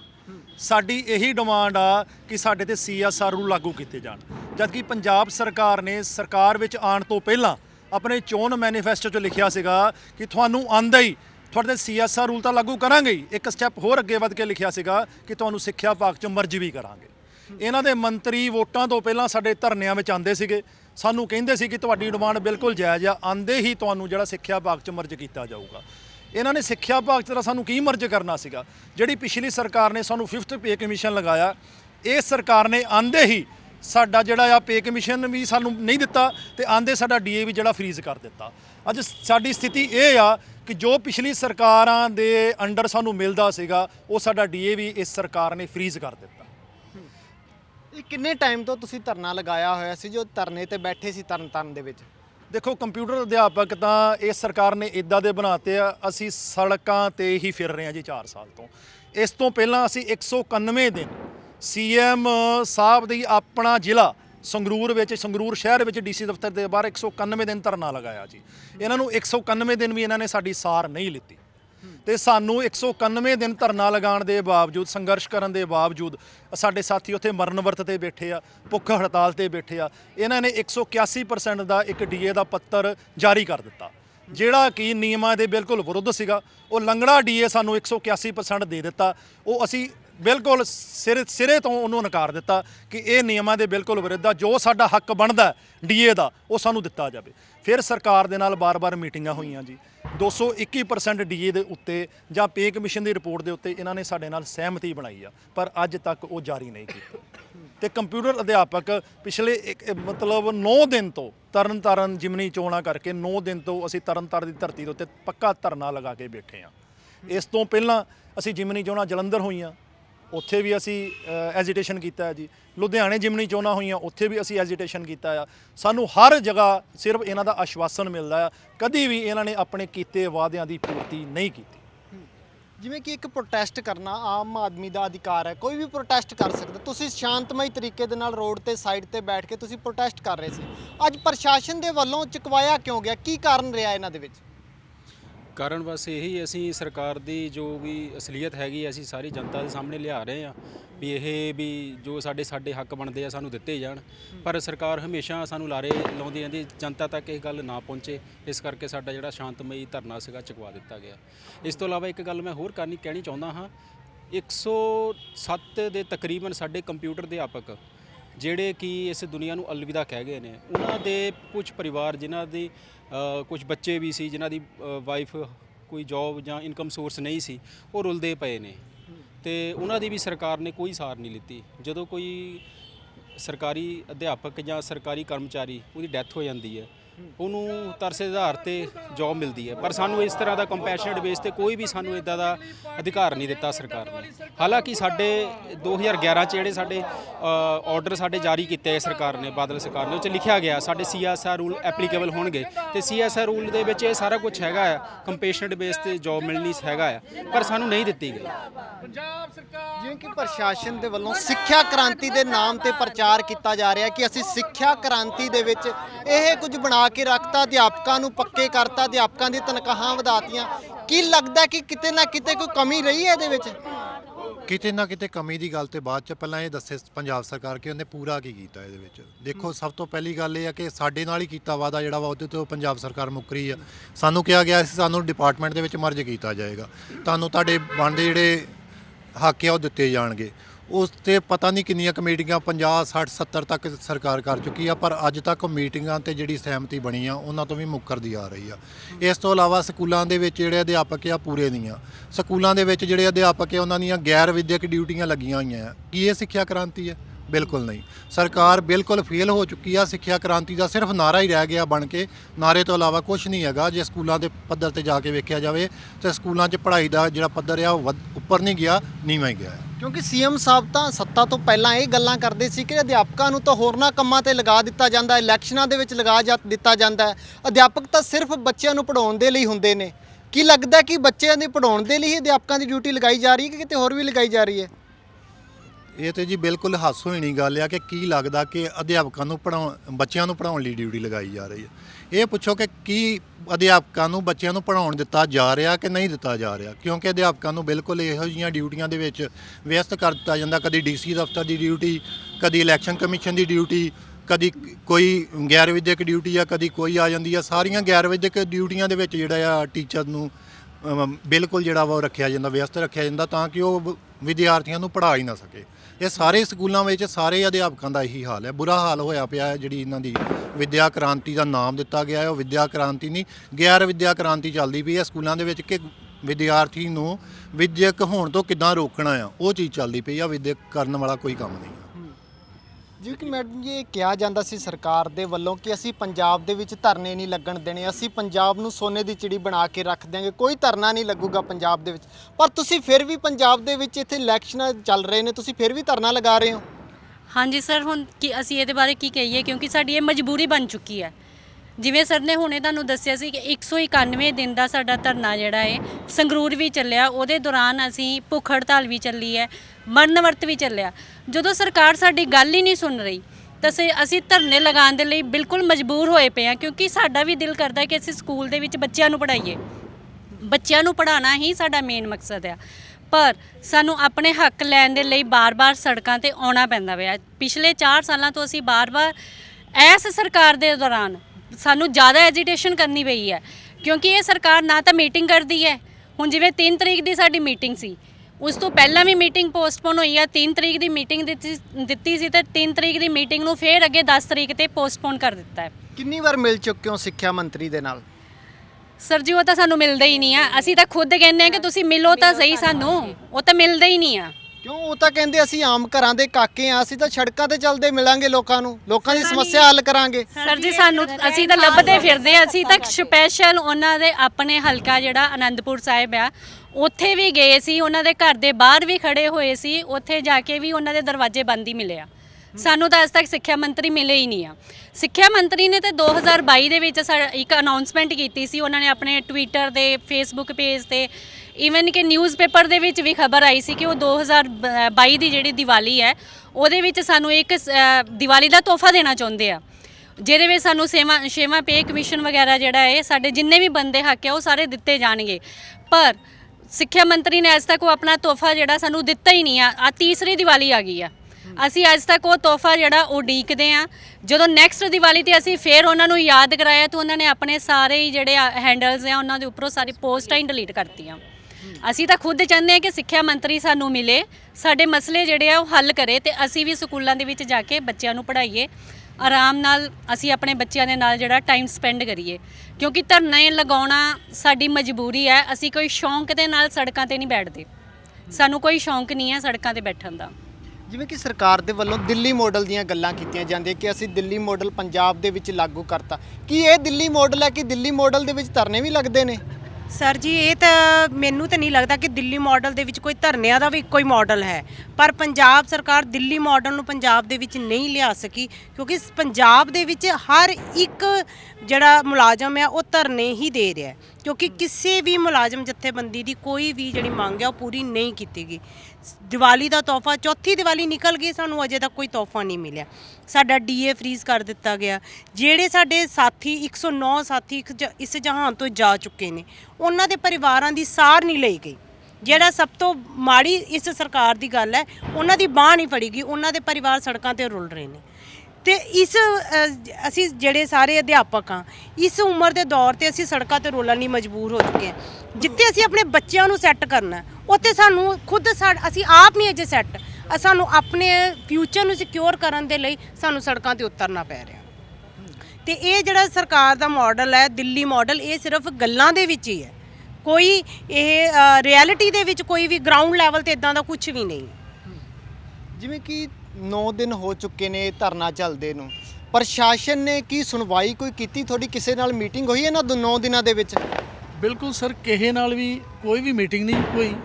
ਸਾਡੀ ਇਹੀ ਡਿਮਾਂਡ ਆ ਕਿ ਸਾਡੇ ਤੇ ਸੀਐਸਆਰ ਰੂਲ ਲਾਗੂ ਕੀਤੇ ਜਾਣ। ਜਦਕਿ ਪੰਜਾਬ ਸਰਕਾਰ ਨੇ ਸਰਕਾਰ ਵਿੱਚ ਆਉਣ ਤੋਂ ਪਹਿਲਾਂ ਆਪਣੇ ਚੋਣ ਮੈਨੀਫੈਸਟੋ 'ਚ ਲਿਖਿਆ ਸੀਗਾ ਕਿ ਤੁਹਾਨੂੰ ਆਂਦਾ ਹੀ ਤੁਹਾਡੇ ਤੇ ਸੀਐਸਆਰ ਰੂਲ ਤਾਂ ਲਾਗੂ ਕਰਾਂਗੇ ਹੀ। ਇੱਕ ਸਟੈਪ ਹੋਰ ਅੱਗੇ ਵੱਧ ਕੇ ਲਿਖਿਆ ਸੀਗਾ ਕਿ ਤੁਹਾਨੂੰ ਸਿੱਖਿਆ ਭਾਗ 'ਚ ਮਰਜ਼ੀ ਵੀ ਕਰਾਂਗੇ। ਇਹਨਾਂ ਦੇ ਮੰਤਰੀ ਵੋਟਾਂ ਤੋਂ ਪਹਿਲਾਂ ਸਾਡੇ ਧਰਨਿਆਂ ਵਿੱਚ ਆਉਂਦੇ ਸੀਗੇ। ਸਾਨੂੰ ਕਹਿੰਦੇ ਸੀ ਕਿ ਤੁਹਾਡੀ ਡਿਮਾਂਡ ਬਿਲਕੁਲ ਜਾਇਜ਼ ਆ। ਆਂਦੇ ਹੀ ਤੁਹਾਨੂੰ ਜਿਹੜਾ ਸਿੱਖਿਆ ਭਾਗ 'ਚ ਮਰਜ ਕੀਤਾ ਜਾਊਗਾ। ਇਹਨਾਂ ਨੇ ਸਿੱਖਿਆ ਭਾਗ 'ਚ ਤਾਂ ਸਾਨੂੰ ਕੀ ਮਰਜ ਕਰਨਾ ਸੀਗਾ? ਜਿਹੜੀ ਪਿਛਲੀ ਸਰਕਾਰ ਨੇ ਸਾਨੂੰ 5th ਪੇ ਕਮਿਸ਼ਨ ਲਗਾਇਆ, ਇਹ ਸਰਕਾਰ ਨੇ ਆਂਦੇ ਹੀ ਸਾਡਾ ਜਿਹੜਾ ਆ ਪੇ ਕਮਿਸ਼ਨ ਵੀ ਸਾਨੂੰ ਨਹੀਂ ਦਿੱਤਾ ਤੇ ਆਂਦੇ ਸਾਡਾ ਡੀਏ ਵੀ ਜਿਹੜਾ ਫ੍ਰੀਜ਼ ਕਰ ਦਿੱਤਾ। ਅੱਜ ਸਾਡੀ ਸਥਿਤੀ ਇਹ ਆ ਕਿ ਜੋ ਪਿਛਲੀ ਸਰਕਾਰਾਂ ਦੇ ਅੰਡਰ ਸਾਨੂੰ ਮਿਲਦਾ ਸੀਗਾ, ਉਹ ਸਾਡਾ ਡੀਏ ਵੀ ਇਸ ਸਰਕਾਰ ਨੇ ਫ੍ਰੀਜ਼ ਕਰ ਦਿੱਤਾ। ਇਹ ਕਿੰਨੇ ਟਾਈਮ ਤੋਂ ਤੁਸੀਂ ਧਰਨਾ ਲਗਾਇਆ ਹੋਇਆ ਸੀ ਜੋ ਧਰਨੇ ਤੇ ਬੈਠੇ ਸੀ ਤਰਨਤਾਰਨ ਦੇ ਵਿੱਚ? ਦੇਖੋ ਕੰਪਿਊਟਰ ਅਧਿਆਪਕ ਤਾਂ ਇਸ ਸਰਕਾਰ ਨੇ ਇਦਾਂ ਦੇ ਬਣਾਤੇ ਆ, ਅਸੀਂ ਸੜਕਾਂ ਤੇ ਹੀ ਫਿਰ ਰਹੇ ਹਾਂ ਜੀ 4 ਸਾਲ ਤੋਂ। ਇਸ ਤੋਂ ਪਹਿਲਾਂ ਅਸੀਂ 191 ਦਿਨ ਸੀਐਮ ਸਾਹਿਬ ਦੀ ਆਪਣਾ ਜ਼ਿਲ੍ਹਾ ਸੰਗਰੂਰ ਵਿੱਚ, ਸੰਗਰੂਰ ਸ਼ਹਿਰ ਵਿੱਚ ਡੀਸੀ ਦਫ਼ਤਰ ਦੇ ਬਾਹਰ 191 ਦਿਨ ਧਰਨਾ ਲਗਾਇਆ ਜੀ। ਇਹਨਾਂ ਨੂੰ 191 ਦਿਨ ਵੀ ਇਹਨਾਂ ਨੇ ਸਾਡੀ ਸਾਰ ਨਹੀਂ ਲਿੱਤੀ। ਤੇ ਸਾਨੂੰ 191 ਦਿਨ ਧਰਨਾ ਲਗਾਉਣ ਦੇ ਬਾਵਜੂਦ, ਸੰਘਰਸ਼ ਕਰਨ ਦੇ ਬਾਵਜੂਦ ਸਾਡੇ ਸਾਥੀ ਉੱਥੇ ਮਰਨ ਵਰਤ ਤੇ ਬੈਠੇ ਆ, ਭੁੱਖ ਹੜਤਾਲ ਤੇ ਬੈਠੇ ਆ। ਇਹਨਾਂ ਨੇ 181% ਦਾ ਇੱਕ ਡੀਏ ਦਾ ਪੱਤਰ ਜਾਰੀ ਕਰ ਦਿੱਤਾ। ਜਿਹੜਾ ਕਿ ਨਿਯਮਾਂ ਦੇ ਬਿਲਕੁਲ ਵਿਰੁੱਧ ਸੀਗਾ, ਉਹ ਲੰਗੜਾ ਡੀਏ ਸਾਨੂੰ 181% ਦੇ ਦਿੱਤਾ। ਉਹ ਅਸੀਂ ਬਿਲਕੁਲ ਸਿਰੇ ਸਿਰੇ ਤੋਂ ਉਹਨੂੰ ਨਕਾਰ ਦਿੱਤਾ ਕਿ ਇਹ ਨਿਯਮਾਂ ਦੇ ਬਿਲਕੁਲ ਵਿਰੁੱਧ ਆ, ਜੋ ਸਾਡਾ ਹੱਕ ਬਣਦਾ ਡੀਏ ਦਾ, ਉਹ ਸਾਨੂੰ ਦਿੱਤਾ ਜਾਵੇ। ਫਿਰ ਸਰਕਾਰ ਦੇ ਨਾਲ ਬਾਰ-ਬਾਰ ਮੀਟਿੰਗਾਂ ਹੋਈਆਂ ਜੀ। 221% ਡੀਏ ਦੇ ਉੱਤੇ ਜਾਂ ਪੇ ਕਮਿਸ਼ਨ ਦੀ ਰਿਪੋਰਟ ਦੇ ਉੱਤੇ ਇਹਨਾਂ ਨੇ ਸਾਡੇ ਨਾਲ ਸਹਿਮਤੀ ਬਣਾਈ ਆ, ਪਰ ਅੱਜ ਤੱਕ ਉਹ ਜਾਰੀ ਨਹੀਂ ਕੀਤੀ। ਤੇ ਕੰਪਿਊਟਰ ਅਧਿਆਪਕ ਪਿਛਲੇ ਇੱਕ ਮਤਲਬ 9 ਦਿਨ ਤੋਂ ਤਰਨ ਤਾਰਨ ਜਿਮਨੀ ਚੋਣਾਂ ਕਰਕੇ 9 ਦਿਨ ਤੋਂ ਅਸੀਂ ਤਰਨਤਾਰਨ ਦੀ ਧਰਤੀ ਦੇ ਉੱਤੇ ਪੱਕਾ ਧਰਨਾ ਲਗਾ ਕੇ ਬੈਠੇ ਆ। ਇਸ ਤੋਂ ਪਹਿਲਾਂ ਅਸੀਂ ਜਿਮਨੀ ਚੋਣਾਂ ਜਲੰਧਰ ਹੋਈਆਂ ਉੱਥੇ ਵੀ ਅਸੀਂ ਐਜੀਟੇਸ਼ਨ ਕੀਤਾ ਜੀ। ਲੁਧਿਆਣੇ ਜਿਮਨੀ ਚੋਣਾਂ ਹੋਈਆਂ, ਉੱਥੇ ਵੀ ਅਸੀਂ ਐਜੀਟੇਸ਼ਨ ਕੀਤਾ ਆ। ਸਾਨੂੰ ਹਰ ਜਗ੍ਹਾ ਸਿਰਫ ਇਹਨਾਂ ਦਾ ਆਸ਼ਵਾਸਨ ਮਿਲਦਾ ਆ। ਕਦੀ ਵੀ ਇਹਨਾਂ ਨੇ ਆਪਣੇ ਕੀਤੇ ਵਾਅਦਿਆਂ ਦੀ ਪੂਰਤੀ ਨਹੀਂ ਕੀਤੀ। ਜਿਵੇਂ ਕਿ ਇੱਕ ਪ੍ਰੋਟੈਸਟ ਕਰਨਾ ਆਮ ਆਦਮੀ ਦਾ ਅਧਿਕਾਰ ਹੈ। ਕੋਈ ਵੀ ਪ੍ਰੋਟੈਸਟ ਕਰ ਸਕਦਾ। ਤੁਸੀਂ ਸ਼ਾਂਤਮਈ ਤਰੀਕੇ ਦੇ ਨਾਲ ਰੋਡ ਤੇ ਸਾਈਡ ਤੇ ਬੈਠ ਕੇ ਤੁਸੀਂ ਪ੍ਰੋਟੈਸਟ ਕਰ ਰਹੇ ਸੀ। ਅੱਜ ਪ੍ਰਸ਼ਾਸਨ ਦੇ ਵੱਲੋਂ ਚੁਕਵਾਇਆ ਕਿਉਂ ਗਿਆ? ਕੀ ਕਾਰਨ ਰਿਹਾ ਇਹਨਾਂ ਦੇ ਵਿੱਚ? ਕਾਰਨ ਬਸ ਇਹੀ ਅਸੀਂ ਸਰਕਾਰ ਦੀ ਜੋ ਵੀ ਅਸਲੀਅਤ ਹੈਗੀ ਅਸੀਂ ਸਾਰੀ ਜਨਤਾ ਦੇ ਸਾਹਮਣੇ ਲਿਆ ਰਹੇ ਹਾਂ ਵੀ ਇਹ ਵੀ ਜੋ ਸਾਡੇ ਸਾਡੇ ਹੱਕ ਬਣਦੇ ਆ, ਸਾਨੂੰ ਦਿੱਤੇ ਜਾਣ। ਪਰ ਸਰਕਾਰ ਹਮੇਸ਼ਾ ਸਾਨੂੰ ਲਾਰੇ ਲਾਉਂਦੀ ਰਹਿੰਦੀ ਜਨਤਾ ਤੱਕ ਇਹ ਗੱਲ ਨਾ ਪਹੁੰਚੇ। ਇਸ ਕਰਕੇ ਸਾਡਾ ਜਿਹੜਾ ਸ਼ਾਂਤਮਈ ਧਰਨਾ ਸੀਗਾ, ਚੁਕਵਾ ਦਿੱਤਾ ਗਿਆ। ਇਸ ਤੋਂ ਇਲਾਵਾ ਇੱਕ ਗੱਲ ਮੈਂ ਹੋਰ ਕਰਨੀ, ਕਹਿਣੀ ਚਾਹੁੰਦਾ ਹਾਂ 107 ਦੇ ਤਕਰੀਬਨ ਸਾਡੇ ਕੰਪਿਊਟਰ ਅਧਿਆਪਕ ਜਿਹੜੇ ਕਿ ਇਸ ਦੁਨੀਆ ਨੂੰ ਅਲਵਿਦਾ ਕਹਿ ਗਏ ਨੇ, ਉਹਨਾਂ ਦੇ ਕੁਝ ਪਰਿਵਾਰ ਜਿਨ੍ਹਾਂ ਦੀ ਕੁਝ ਬੱਚੇ ਵੀ ਸੀ, ਜਿਨ੍ਹਾਂ ਦੀ ਵਾਈਫ ਕੋਈ ਜੌਬ ਜਾਂ ਇਨਕਮ ਸੋਰਸ ਨਹੀਂ ਸੀ, ਉਹ ਰੁਲਦੇ ਪਏ ਨੇ। ਤੇ ਉਹਨਾਂ ਦੀ ਵੀ ਸਰਕਾਰ ਨੇ ਕੋਈ ਸਾਰ ਨਹੀਂ ਲਿੱਤੀ। ਜਦੋਂ ਕੋਈ ਸਰਕਾਰੀ ਅਧਿਆਪਕ ਜਾਂ ਸਰਕਾਰੀ ਕਰਮਚਾਰੀ ਉਹਦੀ ਡੈਥ ਹੋ ਜਾਂਦੀ ਹੈ ਉਹਨੂੰ ਤਰਸ ਦੇ ਆਧਾਰ ਤੇ ਜੌਬ ਮਿਲਦੀ ਹੈ। ਪਰ ਸਾਨੂੰ ਇਸ ਤਰ੍ਹਾਂ ਦਾ ਕੰਪੈਸ਼ਨੇਟ ਬੇਸ ਤੇ ਕੋਈ ਵੀ ਸਾਨੂੰ ਇਦਾਂ ਦਾ ਅਧਿਕਾਰ ਨਹੀਂ ਦਿੱਤਾ ਸਰਕਾਰ ਨੇ। ਹਾਲਾਂਕਿ ਸਾਡੇ 2011 ਚ ਜਿਹੜੇ ਸਾਡੇ ਆਰਡਰ ਸਾਡੇ ਜਾਰੀ ਕੀਤੇ ਹੈ ਸਰਕਾਰ ਨੇ ਬਾਦਲ ਸਰਕਾਰ ਨੇ ਉਹ ਚ ਲਿਖਿਆ ਗਿਆ ਸਾਡੇ ਸੀਐਸਆਰ ਰੂਲ ਐਪਲੀਕੇਬਲ ਹੋਣਗੇ। ਤੇ ਸੀਐਸਆਰ ਰੂਲ ਦੇ ਵਿੱਚ ਇਹ ਸਾਰਾ ਕੁਝ ਹੈਗਾ ਆ ਕੰਪੈਸ਼ਨੇਟ ਬੇਸ ਤੇ ਜੌਬ ਮਿਲਣੀ ਹੈਗਾ ਆ ਪਰ ਸਾਨੂੰ ਨਹੀਂ ਦਿੱਤੀ ਗਈ। ਜਿਵੇਂ ਕਿ ਪ੍ਰਸ਼ਾਸਨ ਦੇ ਵੱਲੋਂ ਸਿੱਖਿਆ ਕ੍ਰਾਂਤੀ ਦੇ ਨਾਮ ਤੇ ਪ੍ਰਚਾਰ ਕੀਤਾ ਜਾ ਰਿਹਾ ਕਿ ਅਸੀਂ ਸਿੱਖਿਆ ਕ੍ਰਾਂਤੀ ਦੇ ਵਿੱਚ ਇਹ ਕੁਝ ਬਣਾ ਕੇ ਰੱਖਤਾ, ਅਧਿਆਪਕਾਂ ਨੂੰ ਪੱਕੇ ਕਰਤਾ, ਅਧਿਆਪਕਾਂ ਦੀ ਤਨਖਾਹਾਂ ਵਧਾਤੀਆਂ। ਕੀ ਲੱਗਦਾ ਕਿ ਕਿਤੇ ਨਾ ਕਿਤੇ ਕੋਈ ਕਮੀ ਰਹੀ ਹੈ ਇਹਦੇ ਵਿੱਚ? ਕਿਤੇ ਨਾ ਕਿਤੇ ਕਮੀ ਦੀ ਗੱਲ ਤੇ ਬਾਅਦ ਚ ਪਹਿਲਾਂ ਇਹ ਦੱਸੇ ਪੰਜਾਬ ਸਰਕਾਰ ਕਿ ਉਹਨੇ ਪੂਰਾ ਕੀ ਕੀਤਾ ਇਹਦੇ ਵਿੱਚ। ਦੇਖੋ, ਸਭ ਤੋਂ ਪਹਿਲੀ ਗੱਲ ਇਹ ਆ ਕਿ ਸਾਡੇ ਨਾਲ ਹੀ ਕੀਤਾ ਵਾਦਾ ਜਿਹੜਾ ਵਾ, ਉਹਦੇ ਤੋਂ ਪੰਜਾਬ ਸਰਕਾਰ ਮੁੱਕਰੀ ਆ। ਸਾਨੂੰ ਕਿਹਾ ਗਿਆ ਸੀ, ਸਾਨੂੰ ਡਿਪਾਰਟਮੈਂਟ ਦੇ ਵਿੱਚ ਮਰਜ ਕੀਤਾ ਜਾਏਗਾ। ਤੁਹਾਨੂੰ ਤੁਹਾਡੇ ਬਣਦੇ ਜਿਹੜੇ ਹੱਕ ਆ, ਉਹ ਦਿੱਤੇ ਜਾਣਗੇ। ਉਸ ਤੇ ਪਤਾ ਨਹੀਂ ਕਿੰਨੀਆਂ ਕਮੇਟੀਆਂ 50 60 70 ਤੱਕ ਸਰਕਾਰ ਕਰ ਚੁੱਕੀ ਆ, ਪਰ ਅੱਜ ਤੱਕ ਮੀਟਿੰਗਾਂ ਤੇ ਜਿਹੜੀ ਸਹਿਮਤੀ ਬਣੀ ਆ, ਉਹਨਾਂ ਤੋਂ ਵੀ ਮੁੱਕਰਦੀ ਆ ਰਹੀ ਆ। ਇਸ ਤੋਂ ਇਲਾਵਾ ਸਕੂਲਾਂ ਦੇ ਵਿੱਚ ਜਿਹੜੇ ਅਧਿਆਪਕ ਆ, ਪੂਰੇ ਨਹੀਂ ਆ। ਸਕੂਲਾਂ ਦੇ ਵਿੱਚ ਜਿਹੜੇ ਅਧਿਆਪਕ ਆ, ਉਹਨਾਂ ਦੀਆਂ ਗੈਰ ਵਿਦਿਅਕ ਡਿਊਟੀਆਂ ਲੱਗੀਆਂ ਹੋਈਆਂ ਆ। ਕੀ ਇਹ ਸਿੱਖਿਆ ਕ੍ਰਾਂਤੀ ਹੈ ਬਿਲਕੁਲ ਨਹੀਂ। ਸਰਕਾਰ ਬਿਲਕੁਲ ਫੇਲ ਹੋ ਚੁੱਕੀ ਆ, ਸਿੱਖਿਆ ਕ੍ਰਾਂਤੀ ਦਾ ਸਿਰਫ ਨਾਰਾ ਹੀ ਰਹਿ ਗਿਆ ਬਣ ਕੇ। ਨਾਰੇ ਤੋਂ ਇਲਾਵਾ ਕੁਝ ਨਹੀਂ ਹੈਗਾ, ਜੇ ਸਕੂਲਾਂ ਦੇ ਪੱਧਰ ਤੇ ਜਾ ਕੇ ਵੇਖਿਆ ਜਾਵੇ, ਤੇ ਸਕੂਲਾਂ 'ਚ ਪੜ੍ਹਾਈ ਦਾ ਜਿਹੜਾ ਪੱਧਰ ਆ, ਉਹ ਵੱਧ- ਉੱਪਰ ਨਹੀਂ ਗਿਆ, ਨੀਵਾਂ ਹੀ ਗਿਆ। ਕਿਉਂਕਿ ਸੀਐਮ ਸਾਹਿਬ ਤਾਂ ਸੱਤਾ ਤੋਂ ਪਹਿਲਾਂ ਇਹ ਗੱਲਾਂ ਕਰਦੇ ਸੀ ਕਿ ਅਧਿਆਪਕਾਂ ਨੂੰ ਤਾਂ ਹੋਰਨਾਂ ਕੰਮਾਂ ਤੇ ਲਗਾ ਦਿੱਤਾ ਜਾਂਦਾ ਹੈ, ਇਲੈਕਸ਼ਨਾਂ ਦੇ ਵਿੱਚ ਲਗਾ ਜਾ ਦਿੱਤਾ ਜਾਂਦਾ ਹੈ। ਅਧਿਆਪਕ ਤਾਂ ਸਿਰਫ ਬੱਚਿਆਂ ਨੂੰ ਪੜਾਉਣ ਦੇ ਲਈ ਹੁੰਦੇ ਨੇ। ਕੀ ਲੱਗਦਾ ਕਿ ਬੱਚਿਆਂ ਦੀ ਪੜਾਉਣ ਦੇ ਲਈ ਹੀ ਅਧਿਆਪਕਾਂ ਦੀ ਡਿਊਟੀ ਲਗਾਈ ਜਾ ਰਹੀ ਹੈ ਕਿ ਕਿਤੇ ਹੋਰ ਵੀ ਲਗਾਈ ਜਾ ਰਹੀ ਹੈ? ਇਹ ਤੇ ਜੀ ਬਿਲਕੁਲ ਹਾਸੋ ਹੀ ਨਹੀਂ ਗੱਲ ਆ ਕਿ ਕੀ ਲੱਗਦਾ ਕਿ ਅਧਿਆਪਕਾਂ ਨੂੰ ਪੜਾਉਣ ਬੱਚਿਆਂ ਨੂੰ ਪੜਾਉਣ ਲਈ ਡਿਊਟੀ ਲਗਾਈ ਜਾ ਰਹੀ ਹੈ ਇਹ ਪੁੱਛੋ ਕਿ ਕੀ ਅਧਿਆਪਕਾਂ ਨੂੰ ਬੱਚਿਆਂ ਨੂੰ ਪੜਾਉਣ ਦਿੱਤਾ ਜਾ ਰਿਹਾ ਕਿ ਨਹੀਂ ਦਿੱਤਾ ਜਾ ਰਿਹਾ? ਕਿਉਂਕਿ ਅਧਿਆਪਕਾਂ ਨੂੰ ਬਿਲਕੁਲ ਇਹੋ ਜਿਹੀਆਂ ਡਿਊਟੀਆਂ ਦੇ ਵਿੱਚ ਵਿਅਸਤ ਕਰ ਦਿੱਤਾ ਜਾਂਦਾ। ਕਦੀ ਡੀਸੀ ਦਫ਼ਤਰ ਦੀ ਡਿਊਟੀ ਕਦੀ ਇਲੈਕਸ਼ਨ ਕਮਿਸ਼ਨ ਦੀ ਡਿਊਟੀ ਕਦੀ ਕੋਈ ਗੈਰ ਵਿਦਿਅਕ ਡਿਊਟੀ ਆ, ਕਦੀ ਕੋਈ ਆ ਜਾਂਦੀ ਆ। ਸਾਰੀਆਂ ਗੈਰ ਵਿਦਿਅਕ ਡਿਊਟੀਆਂ ਦੇ ਵਿੱਚ ਜਿਹੜਾ ਆ ਟੀਚਰ ਨੂੰ ਬਿਲਕੁਲ ਜਿਹੜਾ ਵਾ ਉਹ ਰੱਖਿਆ ਜਾਂਦਾ, ਵਿਅਸਤ ਰੱਖਿਆ ਜਾਂਦਾ ਤਾਂ ਕਿ ਉਹ ਵਿਦਿਆਰਥੀਆਂ ਨੂੰ ਪੜ੍ਹਾ ਹੀ ਨਾ ਸਕੇ। ਇਹ ਸਾਰੇ ਸਕੂਲਾਂ ਵਿੱਚ ਸਾਰੇ ਅਧਿਆਪਕਾਂ ਦਾ ਇਹੀ ਹਾਲ ਹੈ। ਬੁਰਾ ਹਾਲ ਹੋਇਆ ਪਿਆ ਹੈ ਜਿਹੜੀ ਇਹਨਾਂ ਦੀ ਵਿਦਿਆ ਕ੍ਰਾਂਤੀ ਦਾ ਨਾਮ ਦਿੱਤਾ ਗਿਆ ਹੈ। ਉਹ ਵਿਦਿਆ ਕ੍ਰਾਂਤੀ ਨਹੀਂ, ਗੈਰ ਵਿਦਿਆ ਕ੍ਰਾਂਤੀ ਚੱਲਦੀ ਪਈ ਹੈ ਸਕੂਲਾਂ ਦੇ ਵਿੱਚ ਕਿ ਵਿਦਿਆਰਥੀ ਨੂੰ ਵਿਦਿਅਕ ਹੋਣ ਤੋਂ ਕਿੱਦਾਂ ਰੋਕਣਾ ਆ, ਉਹ ਚੀਜ਼ ਚੱਲਦੀ ਪਈ ਆ। ਵਿਦਿਅਕ ਕਰਨ ਵਾਲਾ ਕੋਈ ਕੰਮ ਨਹੀਂ। ਜਿਵੇਂ ਕਿ ਮੈਡਮ ਜੀ, ਇਹ ਕਿਹਾ ਜਾਂਦਾ ਸੀ ਸਰਕਾਰ ਦੇ ਵੱਲੋਂ ਕਿ ਅਸੀਂ ਪੰਜਾਬ ਦੇ ਵਿੱਚ ਧਰਨੇ ਨਹੀਂ ਲੱਗਣ ਦੇਣੇ, ਅਸੀਂ ਪੰਜਾਬ ਨੂੰ ਸੋਨੇ ਦੀ ਚਿੜੀ ਬਣਾ ਕੇ ਰੱਖ ਦਿਆਂਗੇ, ਕੋਈ ਧਰਨਾ ਨਹੀਂ ਲੱਗੂਗਾ ਪੰਜਾਬ ਦੇ ਵਿੱਚ। ਪਰ ਤੁਸੀਂ ਫਿਰ ਵੀ ਪੰਜਾਬ ਦੇ ਵਿੱਚ ਇੱਥੇ ਇਲੈਕਸ਼ਨਾਂ ਚੱਲ ਰਹੇ ਨੇ, ਤੁਸੀਂ ਫਿਰ ਵੀ ਧਰਨਾ ਲਗਾ ਰਹੇ ਹੋ? ਹਾਂਜੀ ਸਰ, ਹੁਣ ਕੀ ਅਸੀਂ ਇਹਦੇ ਬਾਰੇ ਕੀ ਕਹੀਏ, ਕਿਉਂਕਿ ਸਾਡੀ ਇਹ ਮਜਬੂਰੀ ਬਣ ਚੁੱਕੀ ਹੈ। ਜਿਵੇਂ ਸਰ ਨੇ ਹੁਣੇ ਤੁਹਾਨੂੰ ਦੱਸਿਆ ਸੀ ਕਿ 191 ਦਿਨ ਦਾ ਸਾਡਾ ਧਰਨਾ ਜਿਹੜਾ ਹੈ ਸੰਗਰੂਰ ਵੀ ਚੱਲਿਆ, ਉਹਦੇ ਦੌਰਾਨ ਅਸੀਂ ਭੁੱਖ ਹੜਤਾਲ ਵੀ ਚੱਲੀ ਹੈ, ਮਰਨ ਵਰਤ ਵੀ ਚੱਲਿਆ। ਜਦੋਂ ਸਰਕਾਰ ਸਾਡੀ ਗੱਲ ਹੀ ਨਹੀਂ ਸੁਣ ਰਹੀ, ਤਾਂ ਅਸੀਂ ਅਸੀਂ ਧਰਨੇ ਲਗਾਉਣ ਦੇ ਲਈ ਬਿਲਕੁਲ ਮਜਬੂਰ ਹੋਏ ਪਏ ਹਾਂ, ਕਿਉਂਕਿ ਸਾਡਾ ਵੀ ਦਿਲ ਕਰਦਾ ਕਿ ਅਸੀਂ ਸਕੂਲ ਦੇ ਵਿੱਚ ਬੱਚਿਆਂ ਨੂੰ ਪੜ੍ਹਾਈਏ। ਬੱਚਿਆਂ ਨੂੰ ਪੜ੍ਹਾਉਣਾ ਹੀ ਸਾਡਾ ਮੇਨ ਮਕਸਦ ਆ। ਪਰ ਸਾਨੂੰ ਆਪਣੇ ਹੱਕ ਲੈਣ ਦੇ ਲਈ ਬਾਰ-ਬਾਰ ਸੜਕਾਂ ਤੇ ਆਉਣਾ ਪੈਂਦਾ ਪਿਆ। ਪਿਛਲੇ 4 ਸਾਲਾਂ ਤੋਂ ਅਸੀਂ ਬਾਰ-ਬਾਰ, ਐਸ ਸਰਕਾਰ ਦੇ ਦੌਰਾਨ ਸਾਨੂੰ ਜ਼ਿਆਦਾ ਐਜੀਟੇਸ਼ਨ ਕਰਨੀ ਪਈ ਹੈ ਕਿਉਂਕਿ ਇਹ ਸਰਕਾਰ ਨਾ ਤਾਂ ਮੀਟਿੰਗ ਕਰਦੀ ਹੈ। ਹੁਣ ਜਿਵੇਂ 3 ਤਰੀਕ ਦੀ ਸਾਡੀ ਮੀਟਿੰਗ ਸੀ ਉਸ ਤੋਂ ਪਹਿਲਾਂ ਵੀ ਮੀਟਿੰਗ ਪੋਸਟਪੋਨ ਹੋਈ ਆ 3 ਤਰੀਕ ਦੀ ਮੀਟਿੰਗ ਦਿੱਤੀ ਦਿੱਤੀ ਸੀ ਤੇ 3 ਤਰੀਕ ਦੀ ਮੀਟਿੰਗ ਨੂੰ ਫੇਰ ਅੱਗੇ 10 ਤਰੀਕ ਤੇ ਪੋਸਟਪੋਨ ਕਰ ਦਿੱਤਾ ਹੈ। ਕਿੰਨੀ ਵਾਰ ਮਿਲ ਚੁੱਕੇ ਹੋ ਸਿੱਖਿਆ ਮੰਤਰੀ ਦੇ ਨਾਲ? ਸਰ ਜੀ ਉਹ ਤਾਂ ਸਾਨੂੰ ਮਿਲਦਾ ਹੀ ਨਹੀਂ ਆ। ਅਸੀਂ ਤਾਂ ਖੁਦ ਕਹਿੰਦੇ ਆ ਕਿ ਤੁਸੀਂ ਮਿਲੋ ਤਾਂ ਸਹੀ ਸਾਨੂੰ ਉਹ ਤਾਂ ਮਿਲਦਾ ਹੀ ਨਹੀਂ ਆ। ਕਿਉਂ? ਉਹ ਤਾਂ ਕਹਿੰਦੇ ਅਸੀਂ ਆਮ ਘਰਾਂ ਦੇ ਕਾਕੇ ਆ ਅਸੀਂ ਤਾਂ ਸੜਕਾਂ ਤੇ ਚੱਲਦੇ ਮਿਲਾਂਗੇ ਲੋਕਾਂ ਨੂੰ। ਲੋਕਾਂ ਦੀ ਸਮੱਸਿਆ ਹੱਲ ਕਰਾਂਗੇ। ਸਰ ਜੀ ਸਾਨੂੰ ਅਸੀਂ ਤਾਂ ਲੱਭਦੇ ਫਿਰਦੇ ਆ। ਅਸੀਂ ਤਾਂ ਸਪੈਸ਼ਲ ਉਹਨਾਂ ਦੇ ਆਪਣੇ ਹਲਕਾ ਜਿਹੜਾ ਆਨੰਦਪੁਰ ਸਾਹਿਬ ਆ ਉੱਥੇ ਵੀ ਗਏ ਸੀ ਉਹਨਾਂ ਦੇ ਘਰ ਦੇ ਬਾਹਰ ਵੀ ਖੜੇ ਹੋਏ ਸੀ ਉੱਥੇ ਜਾ ਕੇ ਵੀ ਉਹਨਾਂ ਦੇ ਦਰਵਾਜ਼ੇ ਬੰਦ ਹੀ ਮਿਲੇ ਆ। ਸਾਨੂੰ ਤਾਂ ਅੱਜ ਤੱਕ ਸਿੱਖਿਆ ਮੰਤਰੀ ਮਿਲੇ ਹੀ ਨਹੀਂ ਆ। ਸਿੱਖਿਆ ਮੰਤਰੀ ਨੇ ਤੇ 2022 ਦੇ ਵਿੱਚ ਇੱਕ ਅਨਾਉਂਸਮੈਂਟ ਕੀਤੀ ਸੀ ਉਹਨਾਂ ਨੇ ਆਪਣੇ ਟਵਿੱਟਰ ਦੇ ਫੇਸਬੁੱਕ ਪੇਜ ਤੇ ਈਵਨ ਕਿ ਨਿਊਜ਼ਪੇਪਰ ਦੇ ਵਿੱਚ ਵੀ ਖਬਰ ਆਈ ਸੀ ਕਿ ਉਹ 2022 ਦੀ ਜਿਹੜੀ ਦੀਵਾਲੀ ਹੈ ਉਹਦੇ ਵਿੱਚ ਸਾਨੂੰ ਇੱਕ ਅ, ਦੀਵਾਲੀ ਦਾ ਤੋਹਫਾ ਦੇਣਾ ਚਾਹੁੰਦੇ ਆ। ਜਿਹਦੇ ਵਿੱਚ ਸਾਨੂੰ ਸੇਵਾ ਛੇਵਾਂ ਪੇ ਕਮਿਸ਼ਨ ਵਗੈਰਾ ਜਿਹੜਾ ਹੈ ਸਾਡੇ ਜਿੰਨੇ ਵੀ ਬੰਦੇ ਹੱਕ ਹੈ ਉਹ ਸਾਰੇ ਦਿੱਤੇ ਜਾਣਗੇ। ਪਰ ਸਿੱਖਿਆ ਮੰਤਰੀ ਨੇ ਅੱਜ ਤੱਕ ਉਹ ਆਪਣਾ ਤੋਹਫਾ ਜਿਹੜਾ ਸਾਨੂੰ ਦਿੱਤਾ ਹੀ ਨਹੀਂ ਆ। ਆ ਤੀਸਰੀ ਦੀਵਾਲੀ ਆ ਗਈ ਆ। ਅਸੀਂ ਅੱਜ ਤੱਕ ਉਹ ਤੋਹਫਾ ਜਿਹੜਾ ਉਡੀਕਦੇ ਆ। ਜਦੋਂ ਨੈਕਸਟ ਦੀਵਾਲੀ ਤੇ ਅਸੀਂ ਫੇਰ ਉਹਨਾਂ ਨੂੰ ਯਾਦ ਕਰਾਇਆ ਤਾਂ ਉਹਨਾਂ ਨੇ ਆਪਣੇ ਸਾਰੇ ਹੀ ਜਿਹੜੇ ਹੈਂਡਲਸ ਆ ਉਹਨਾਂ ਦੇ ਉੱਪਰੋਂ ਸਾਰੀ ਪੋਸਟਾਂ ਹੀ ਡਿਲੀਟ ਕਰਤੀਆਂ। ਅਸੀਂ ਤਾਂ ਖੁਦ ਚਾਹੁੰਦੇ ਹਾਂ ਕਿ ਸਿੱਖਿਆ ਮੰਤਰੀ ਸਾਨੂੰ ਮਿਲੇ, ਸਾਡੇ ਮਸਲੇ ਜਿਹੜੇ ਆ ਉਹ ਹੱਲ ਕਰੇ ਤੇ ਅਸੀਂ ਵੀ ਸਕੂਲਾਂ ਦੇ ਵਿੱਚ ਜਾ ਕੇ ਬੱਚਿਆਂ ਨੂੰ ਪੜ੍ਹਾਈਏ। ਆਰਾਮ ਨਾਲ ਅਸੀਂ ਆਪਣੇ ਬੱਚਿਆਂ ਦੇ ਨਾਲ ਜਿਹੜਾ ਟਾਈਮ ਸਪੈਂਡ ਕਰੀਏ। ਕਿਉਂਕਿ ਧਰਨੇ ਲਗਾਉਣਾ ਸਾਡੀ ਮਜਬੂਰੀ ਹੈ, ਅਸੀਂ ਕੋਈ ਸ਼ੌਂਕ ਦੇ ਨਾਲ ਸੜਕਾਂ ਤੇ ਨਹੀਂ ਬੈਠਦੇ। ਸਾਨੂੰ ਕੋਈ ਸ਼ੌਂਕ ਨਹੀਂ ਹੈ ਸੜਕਾਂ ਤੇ ਬੈਠਣ ਦਾ। ਜਿਵੇਂ ਕਿ ਸਰਕਾਰ ਦੇ ਵੱਲੋਂ ਦਿੱਲੀ ਮਾਡਲ ਦੀਆਂ ਗੱਲਾਂ ਕੀਤੀਆਂ ਜਾਂਦੀਆਂ ਕਿ ਅਸੀਂ ਦਿੱਲੀ ਮਾਡਲ ਪੰਜਾਬ ਦੇ ਵਿੱਚ ਲਾਗੂ ਕਰਤਾ। ਕੀ ਇਹ ਦਿੱਲੀ ਮਾਡਲ ਹੈ ਕਿ ਦਿੱਲੀ ਮਾਡਲ ਦੇ ਵਿੱਚ ਧਰਨੇ ਵੀ ਲੱਗਦੇ ਨੇ? ਸਰ ਜੀ, ਇਹ ਤਾਂ ਮੈਨੂੰ ਤਾਂ ਨਹੀਂ ਲੱਗਦਾ ਕਿ ਦਿੱਲੀ ਮਾਡਲ ਦੇ ਵਿੱਚ ਕੋਈ ਧਰਨਿਆਂ ਦਾ ਵੀ ਇੱਕੋ ਹੀ ਮਾਡਲ ਹੈ। ਪਰ ਪੰਜਾਬ ਸਰਕਾਰ ਦਿੱਲੀ ਮਾਡਲ ਨੂੰ ਪੰਜਾਬ ਦੇ ਵਿੱਚ ਨਹੀਂ ਲਿਆ ਸਕੀ, ਕਿਉਂਕਿ ਪੰਜਾਬ ਦੇ ਵਿੱਚ ਹਰ ਇੱਕ ਜਿਹੜਾ ਮੁਲਾਜ਼ਮ ਹੈ, ਉਹ ਧਰਨੇ ਹੀ ਦੇ ਰਿਹਾ ਕਿਉਂਕਿ ਕਿਸੇ ਵੀ ਮੁਲਾਜ਼ਮ ਜਥੇਬੰਦੀ ਦੀ ਕੋਈ ਵੀ ਜਿਹੜੀ ਮੰਗ ਹੈ, ਉਹ ਪੂਰੀ ਨਹੀਂ ਕੀਤੀ ਗਈ। ਦੀਵਾਲੀ ਦਾ ਤੋਹਫਾ ਚੌਥੀ ਦੀਵਾਲੀ ਨਿਕਲ ਗਈ ਸਾਨੂੰ ਅਜੇ ਤੱਕ ਕੋਈ ਤੋਹਫਾ ਨਹੀਂ ਮਿਲਿਆ। ਸਾਡਾ ਡੀਏ ਫ੍ਰੀਜ਼ ਕਰ ਦਿੱਤਾ ਗਿਆ। ਜਿਹੜੇ ਸਾਡੇ ਸਾਥੀ 109 ਸਾਥੀ ਇੱਕ ਜ- ਇਸ ਜਹਾਨ ਤੋਂ ਜਾ ਚੁੱਕੇ ਨੇ ਉਹਨਾਂ ਦੇ ਪਰਿਵਾਰਾਂ ਦੀ ਸਾਰ ਨਹੀਂ ਲਈ ਗਈ। ਜਿਹੜਾ ਸਭ ਤੋਂ ਮਾੜੀ ਇਸ ਸਰਕਾਰ ਦੀ ਗੱਲ ਹੈ ਉਹਨਾਂ ਦੀ ਬਾਹ ਨਹੀਂ ਫੜੀ ਗਈ ਉਹਨਾਂ ਦੇ ਪਰਿਵਾਰ ਸੜਕਾਂ ਤੇ ਰੁਲ ਰਹੇ ਨੇ। ਤੇ ਇਸ ਅ, ਅਸੀਂ ਜਿਹੜੇ ਸਾਰੇ ਅਧਿਆਪਕ ਹਾਂ ਇਸ ਉਮਰ ਦੇ ਦੌਰ ਤੇ ਅਸੀਂ ਸੜਕਾਂ ਤੇ ਰੋਲਣ ਲਈ ਮਜਬੂਰ ਹੋ ਚੁੱਕੇ ਹਾਂ। ਜਿੱਥੇ ਅਸੀਂ ਆਪਣੇ ਬੱਚਿਆਂ ਨੂੰ ਸੈੱਟ ਕਰਨਾ ਹੈ, ਉੱਥੇ ਸਾਨੂੰ ਖੁਦ ਸਾ- ਅਸੀਂ ਆਪ ਨਹੀਂ ਅਜੇ ਸੈੱਟ ਸਾਨੂੰ ਆਪਣੇ ਫਿਊਚਰ ਨੂੰ ਸਿਕਿਉਰ ਕਰਨ ਦੇ ਲਈ ਸਾਨੂੰ ਸੜਕਾਂ ਤੇ ਉਤਰਨਾ ਪੈ ਰਿਹਾ। ਤੇ ਇਹ ਜਿਹੜਾ ਸਰਕਾਰ ਦਾ ਮਾਡਲ ਹੈ ਦਿੱਲੀ ਮਾਡਲ ਇਹ ਸਿਰਫ ਗੱਲਾਂ ਦੇ ਵਿੱਚ ਹੀ ਹੈ। ਕੋਈ ਇਹ ਰਿਐਲਿਟੀ ਦੇ ਵਿੱਚ ਕੋਈ ਵੀ ਗਰਾਊਂਡ ਲੈਵਲ ਤੇ ਇਦਾਂ ਦਾ ਕੁਝ ਵੀ ਨਹੀਂ। ਜਿਵੇਂ ਕਿ 9 ਦਿਨ ਹੋ ਚੁੱਕੇ ਨੇ ਧਰਨਾ ਚੱਲਦੇ ਨੂੰ। ਪ੍ਰਸ਼ਾਸਨ ਨੇ ਕੀ ਸੁਣਵਾਈ ਕੋਈ ਕੀਤੀ? ਤੁਹਾਡੀ ਕਿਸੇ ਨਾਲ ਮੀਟਿੰਗ ਹੋਈ ਇਹਨਾਂ 9 ਦਿਨਾਂ ਦੇ ਵਿੱਚ? ਬਿਲਕੁਲ ਸਰ ਕਿਸੇ ਨਾਲ ਵੀ ਕੋਈ ਵੀ ਮੀਟਿੰਗ ਨਹੀਂ ਹੋਈ।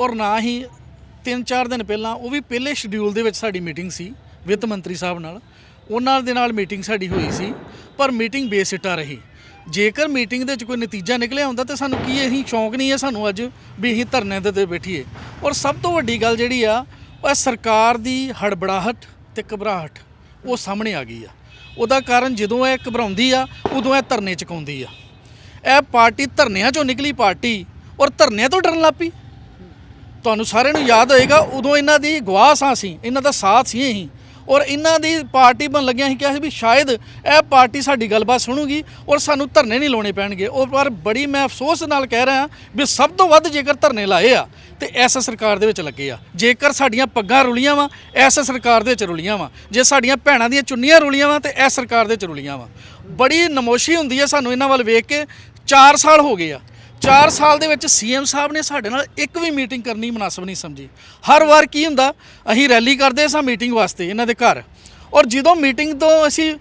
ਔਰ ਨਾ ਹੀ 3-4 ਦਿਨ ਪਹਿਲਾਂ, ਉਹ ਵੀ ਪਹਿਲੇ ਸ਼ਡਿਊਲ ਦੇ ਵਿੱਚ ਸਾਡੀ ਮੀਟਿੰਗ ਸੀ, ਵਿੱਤ ਮੰਤਰੀ ਸਾਹਿਬ ਨਾਲ। ਉਹਨਾਂ ਦੇ ਨਾਲ ਮੀਟਿੰਗ ਸਾਡੀ ਹੋਈ ਸੀ, ਪਰ ਮੀਟਿੰਗ ਬੇਸਿੱਟਾ ਰਹੀ। ਜੇਕਰ ਮੀਟਿੰਗ ਦੇ ਵਿੱਚ ਕੋਈ ਨਤੀਜਾ ਨਿਕਲਿਆ ਹੁੰਦਾ, ਤਾਂ ਸਾਨੂੰ ਕੀ ਅਸੀਂ ਸ਼ੌਂਕ ਨਹੀਂ ਹੈ ਸਾਨੂੰ ਅੱਜ ਵੀ ਅਸੀਂ ਧਰਨੇ ਦੇ ਤੇ ਬੈਠੀਏ। ਔਰ ਸਭ ਤੋਂ ਵੱਡੀ ਗੱਲ ਜਿਹੜੀ ਆ, ਉਹ ਸਰਕਾਰ ਦੀ ਹੜਬੜਾਹਟ ਤੇ ਘਬਰਾਹਟ, ਉਹ ਸਾਹਮਣੇ ਆ ਗਈ ਆ। ਉਹਦਾ ਕਾਰਨ ਜਦੋਂ ਇਹ ਘਬਰਾਉਂਦੀ ਆ, ਉਦੋਂ ਇਹ ਧਰਨੇ ਚੁਕਾਉਂਦੀ ਆ। ਇਹ ਪਾਰਟੀ ਧਰਨਿਆਂ ਚੋਂ ਨਿਕਲੀ ਪਾਰਟੀ, ਔਰ ਧਰਨਿਆਂ ਤੋਂ ਡਰਨ ਲੱਪੀ ਤੁਹਾਨੂੰ ਸਾਰਿਆਂ ਨੂੰ ਯਾਦ ਹੋਏਗਾ, ਉਦੋਂ ਇਹਨਾਂ ਦੀ ਗਵਾਹ ਸਾਂ ਸੀ ਇਹਨਾਂ ਦਾ ਸਾਥ ਸੀ ਅਸੀਂ। ਔਰ ਇਹਨਾਂ ਦੀ ਪਾਰਟੀ ਬਣ ਲੱਗਿਆ ਸੀ ਕਿਹਾ ਸੀ ਵੀ ਸ਼ਾਇਦ ਇਹ ਪਾਰਟੀ ਸਾਡੀ ਗੱਲਬਾਤ ਸੁਣੂਗੀ ਔਰ ਸਾਨੂੰ ਧਰਨੇ ਨਹੀਂ ਲਾਉਣੇ ਪੈਣਗੇ। ਉਹ ਪਰ ਬੜੀ ਮੈਂ ਅਫਸੋਸ ਨਾਲ ਕਹਿ ਰਿਹਾ ਵੀ ਸਭ ਤੋਂ ਵੱਧ ਜੇਕਰ ਧਰਨੇ ਲਾਏ ਆ, ਤੇ ਐਸ ਸਰਕਾਰ ਦੇ ਵਿੱਚ ਲੱਗੇ ਆ। ਜੇਕਰ ਸਾਡੀਆਂ ਪੱਗਾਂ ਰੁਲੀਆਂ ਵਾ, ਐਸ ਸਰਕਾਰ ਦੇ ਵਿੱਚ ਰੁਲੀਆਂ ਵਾ। ਜੇ ਸਾਡੀਆਂ ਭੈਣਾਂ ਦੀਆਂ ਚੁੰਨੀਆਂ ਰੁਲੀਆਂ ਵਾ, ਤੇ ਐਸ ਸਰਕਾਰ ਦੇ ਵਿੱਚ ਰੁਲੀਆਂ ਵਾ। ਬੜੀ ਨਮੋਸ਼ੀ ਹੁੰਦੀ ਹੈ ਸਾਨੂੰ ਇਹਨਾਂ ਵੱਲ ਵੇਖ ਕੇ 4 ਸਾਲ ਹੋ ਗਏ ਆ। ਚਾਰ ਸਾਲ ਦੇ ਵਿੱਚ ਸੀਐਮ ਸਾਹਿਬ ਨੇ ਸਾਡੇ ਨਾਲ ਇੱਕ ਵੀ ਮੀਟਿੰਗ ਕਰਨੀ ਮناسب ਨਹੀਂ ਸਮਝੀ। ਹਰ ਵਾਰ ਕੀ ਹੁੰਦਾ, ਅਸੀਂ ਰੈਲੀ ਕਰਦੇ ਸਾਂ ਮੀਟਿੰਗ ਵਾਸਤੇ, ਇਹਨਾਂ ਦੇ ਘਰ। ਔਰ ਜਦੋਂ ਮੀਟਿੰਗ ਤੋਂ ਅਸੀਂ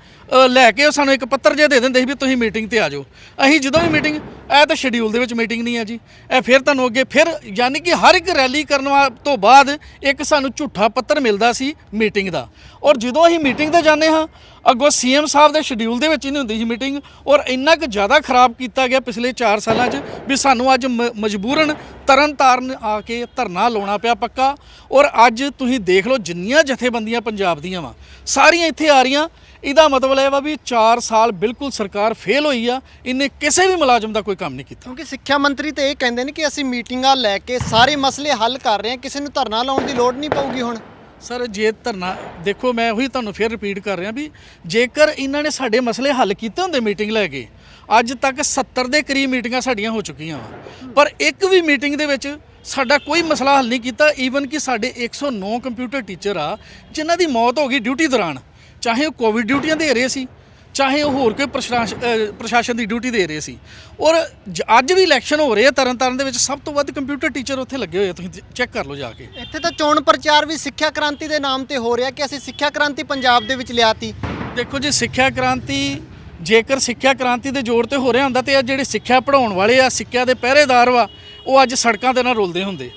ਲੈ ਕੇ ਉਹ ਸਾਨੂੰ ਇੱਕ ਪੱਤਰ ਜਿਹਾ ਦੇ ਦਿੰਦੇ ਸੀ ਵੀ ਤੁਸੀਂ ਮੀਟਿੰਗ ਤੇ ਆ ਜਾਓ। ਅਸੀਂ ਜਦੋਂ ਵੀ ਮੀਟਿੰਗ, ਇਹ ਤਾਂ ਸ਼ਡਿਊਲ ਦੇ ਵਿੱਚ ਮੀਟਿੰਗ ਨਹੀਂ ਹੈ ਜੀ। ਇਹ ਫਿਰ ਤੁਹਾਨੂੰ ਅੱਗੇ ਫਿਰ ਯਾਨੀ ਕਿ ਹਰ ਇੱਕ ਰੈਲੀ ਕਰਨ ਵਾ- ਤੋਂ ਬਾਅਦ ਇੱਕ ਸਾਨੂੰ ਝੂਠਾ ਪੱਤਰ ਮਿਲਦਾ ਸੀ ਮੀਟਿੰਗ ਦਾ। ਔਰ ਜਦੋਂ ਅਸੀਂ ਮੀਟਿੰਗ ਤੇ ਜਾਂਦੇ ਹਾਂ, ਅੱਗੋਂ ਸੀਐਮ ਸਾਹਿਬ ਦੇ ਸ਼ਡਿਊਲ ਦੇ ਵਿੱਚ ਹੀ ਨਹੀਂ ਹੁੰਦੀ ਸੀ ਮੀਟਿੰਗ, ਔਰ ਇੰਨਾ ਕੁ ਜ਼ਿਆਦਾ ਖਰਾਬ ਕੀਤਾ ਗਿਆ ਪਿਛਲੇ 4 ਸਾਲਾਂ 'ਚ ਵੀ ਸਾਨੂੰ ਅੱਜ ਮ- ਮਜਬੂਰਨ ਤਰਨ ਤਾਰਨ ਆ ਕੇ ਧਰਨਾ ਲਾਉਣਾ ਪਿਆ ਪੱਕਾ। ਔਰ ਅੱਜ ਤੁਸੀਂ ਦੇਖ ਲਓ ਜਿੰਨੀਆਂ ਜਥੇਬੰਦੀਆਂ ਪੰਜਾਬ ਦੀਆਂ ਵਾ, ਸਾਰੀਆਂ ਇੱਥੇ ਆ ਰਹੀਆਂ। ਇਹਦਾ ਮਤਲਬ ਇਹ ਵਾ ਵੀ 4 ਸਾਲ ਬਿਲਕੁਲ ਸਰਕਾਰ ਫੇਲ ਹੋਈ ਆ ਇਹਨੇ ਕਿਸੇ ਵੀ ਮੁਲਾਜ਼ਮ ਦਾ ਕੋਈ ਕੰਮ ਨਹੀਂ ਕੀਤਾ। ਕਿਉਂਕਿ ਸਿੱਖਿਆ ਮੰਤਰੀ ਤੇ ਇਹ ਕਹਿੰਦੇ ਨੇ ਕਿ ਅਸੀਂ ਮੀਟਿੰਗਾਂ ਲੈ ਕੇ ਸਾਰੇ ਮਸਲੇ ਹੱਲ ਕਰ ਰਹੇ ਹਾਂ ਕਿਸੇ ਨੂੰ ਧਰਨਾ ਲਾਉਣ ਦੀ ਲੋੜ ਨਹੀਂ ਪਊਗੀ ਹੁਣ। ਸਰ ਜੇ ਧਰਨਾ ਦੇਖੋ ਮੈਂ ਉਹੀ ਤੁਹਾਨੂੰ ਫਿਰ ਰਿਪੀਟ ਕਰ ਰਿਹਾ ਵੀ ਜੇਕਰ ਇਹਨਾਂ ਨੇ ਸਾਡੇ ਮਸਲੇ ਹੱਲ ਕੀਤੇ ਹੁੰਦੇ ਮੀਟਿੰਗ ਲੈ ਕੇ ਅੱਜ ਤੱਕ 70 ਦੇ ਕਰੀਬ ਮੀਟਿੰਗਾਂ ਸਾਡੀਆਂ ਹੋ ਚੁੱਕੀਆਂ ਵਾ। ਪਰ ਇੱਕ ਵੀ ਮੀਟਿੰਗ ਦੇ ਵਿੱਚ ਸਾਡਾ ਕੋਈ ਮਸਲਾ ਹੱਲ ਨਹੀਂ ਕੀਤਾ ਈਵਨ ਕਿ ਸਾਡੇ 109 ਕੰਪਿਊਟਰ ਟੀਚਰ ਆ ਜਿਨ੍ਹਾਂ ਦੀ ਮੌਤ ਹੋ ਗਈ ਡਿਊਟੀ ਦੌਰਾਨ। ਚਾਹੇ ਉਹ ਕੋਵਿਡ ਡਿਊਟੀਆਂ ਦੇ ਰਹੇ ਸੀ ਚਾਹੇ ਉਹ ਹੋਰ ਕੋਈ ਪ੍ਰਸ਼ਾਸਨ ਦੀ ਡਿਊਟੀ ਦੇ ਰਹੇ ਸੀ। ਔਰ ਅੱਜ ਵੀ ਇਲੈਕਸ਼ਨ ਹੋ ਰਹੇ ਆ ਤਰਨ ਤਾਰਨ ਦੇ ਵਿੱਚ ਸਭ ਤੋਂ ਵੱਧ ਕੰਪਿਊਟਰ ਟੀਚਰ ਉੱਥੇ ਲੱਗੇ ਹੋਏ ਆ ਤੁਸੀਂ ਚੈੱਕ ਕਰ ਲਓ ਜਾ ਕੇ। ਇੱਥੇ ਤਾਂ ਚੋਣ ਪ੍ਰਚਾਰ ਵੀ ਸਿੱਖਿਆ ਕ੍ਰਾਂਤੀ ਦੇ ਨਾਮ ਤੇ ਹੋ ਰਿਹਾ ਕਿ ਅਸੀਂ ਸਿੱਖਿਆ ਕ੍ਰਾਂਤੀ ਪੰਜਾਬ ਦੇ ਵਿੱਚ ਲਿਆਤੀ। ਦੇਖੋ ਜੀ ਸਿੱਖਿਆ ਕ੍ਰਾਂਤੀ ਜੇਕਰ ਸਿੱਖਿਆ ਕ੍ਰਾਂਤੀ ਦੇ ਜ਼ੋਰ ਤੇ ਹੋ ਰਿਹਾ ਹੁੰਦਾ ਤੇ ਇਹ ਜਿਹੜੇ ਸਿੱਖਿਆ ਪੜਾਉਣ ਵਾਲੇ ਆ ਸਿੱਖਿਆ ਦੇ ਪਹਿਰੇਦਾਰ ਵਾ ਉਹ ਅੱਜ ਸੜਕਾਂ ਤੇ ਨਾ ਰੁਲਦੇ ਹੁੰਦੇ।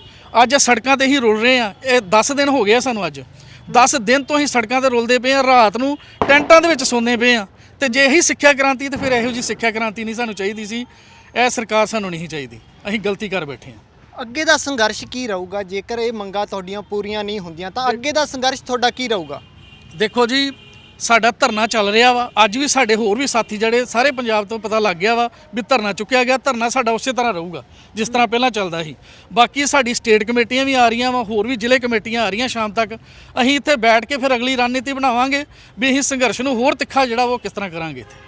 ਅੱਜ ਸੜਕਾਂ ਤੇ ਹੀ ਰੁਲ ਰਹੇ ਆ ਇਹ 10 ਦਿਨ ਹੋ ਗਏ ਆ ਸਾਨੂੰ ਅੱਜ। 10 ਦਿਨ ਤੋਂ ਹੀ ਸੜਕਾਂ ਤੇ ਰੁਲਦੇ ਪਏ ਆ ਰਾਤ ਨੂੰ ਟੈਂਟਾਂ ਦੇ ਵਿੱਚ ਸੌਂਦੇ ਪਏ ਆ ਤੇ ਜੇ ਇਹੀ ਸਿੱਖਿਆ ਕ੍ਰਾਂਤੀ ਤੇ ਫਿਰ ਇਹੋ ਜੀ ਸਿੱਖਿਆ ਕ੍ਰਾਂਤੀ ਨਹੀਂ ਸਾਨੂੰ ਚਾਹੀਦੀ ਸੀ। ਇਹ ਸਰਕਾਰ ਸਾਨੂੰ ਨਹੀਂ ਚਾਹੀਦੀ। ਅਸੀਂ ਗਲਤੀ ਕਰ ਬੈਠੇ ਆ ਅੱਗੇ ਦਾ ਸੰਘਰਸ਼ ਕੀ ਰਹੂਗਾ? ਜੇਕਰ ਇਹ ਮੰਗਾਂ ਤੁਹਾਡੀਆਂ ਪੂਰੀਆਂ ਨਹੀਂ ਹੁੰਦੀਆਂ ਤਾਂ ਅੱਗੇ ਦਾ ਸੰਘਰਸ਼ ਤੁਹਾਡਾ ਕੀ ਰਹੂਗਾ? ਦੇਖੋ ਜੀ ਸਾਡਾ ਧਰਨਾ ਚੱਲ ਰਿਹਾ ਵਾ। ਅੱਜ ਵੀ ਸਾਡੇ ਹੋਰ ਵੀ ਸਾਥੀ ਜਿਹੜੇ ਸਾਰੇ ਪੰਜਾਬ ਤੋਂ ਪਤਾ ਲੱਗ ਗਿਆ ਵਾ ਵੀ ਧਰਨਾ ਚੁੱਕਿਆ ਗਿਆ। ਧਰਨਾ ਸਾਡਾ ਉਸੇ ਤਰ੍ਹਾਂ ਰਹੂਗਾ, ਜਿਸ ਤਰ੍ਹਾਂ ਪਹਿਲਾਂ ਚੱਲਦਾ ਸੀ। ਬਾਕੀ ਸਾਡੀ ਸਟੇਟ ਕਮੇਟੀਆਂ ਵੀ ਆ ਰਹੀਆਂ ਵਾ, ਹੋਰ ਵੀ ਜ਼ਿਲ੍ਹੇ ਕਮੇਟੀਆਂ ਆ ਰਹੀਆਂ ਸ਼ਾਮ ਤੱਕ। ਅਸੀਂ ਇੱਥੇ ਬੈਠ ਕੇ ਫਿਰ ਅਗਲੀ ਰਣਨੀਤੀ ਬਣਾਵਾਂਗੇ ਵੀ ਅਸੀਂ ਸੰਘਰਸ਼ ਨੂੰ ਹੋਰ ਤਿੱਖਾ ਜਿਹੜਾ ਵਾ ਉਹ ਕਿਸ ਤਰ੍ਹਾਂ ਕਰਾਂਗੇ ਇੱਥੇ।